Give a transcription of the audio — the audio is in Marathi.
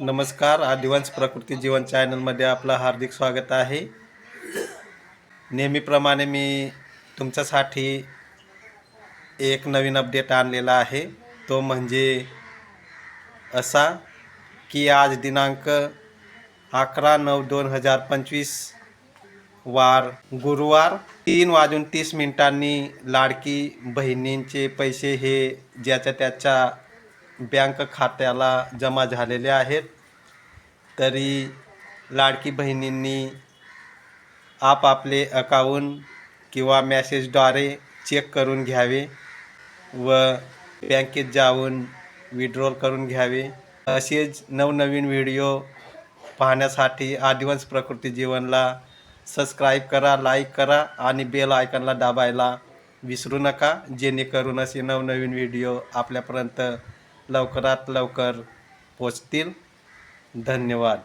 नमस्कार आदिवांश प्रकृती जीवन चॅनलमध्ये आपलं हार्दिक स्वागत आहे. नेहमीप्रमाणे मी तुमच्यासाठी एक नवीन अपडेट आणलेला आहे. तो म्हणजे असा की आज दिनांक अकरा नऊ दोन हजार पंचवीस वार गुरुवार तीन वाजून तीस मिनिटांनी लाडकी बहिणींचे पैसे हे ज्याच्या त्याच्या बँक खात्याला जमा झालेले आहेत. तरी लाडकी बहिणींनी आपापले अकाऊंट किंवा मॅसेजद्वारे चेक करून घ्यावे व बँकेत जाऊन विड्रॉल करून घ्यावे. असेच नवनवीन व्हिडिओ पाहण्यासाठी आदिवंश प्रकृती जीवनला सबस्क्राईब करा लाईक करा आणि बेल आयकनला दाबायला विसरू नका. जेणेकरून असे नवनवीन व्हिडिओ आपल्यापर्यंत लवकरात लवकर पोचतील. धन्यवाद.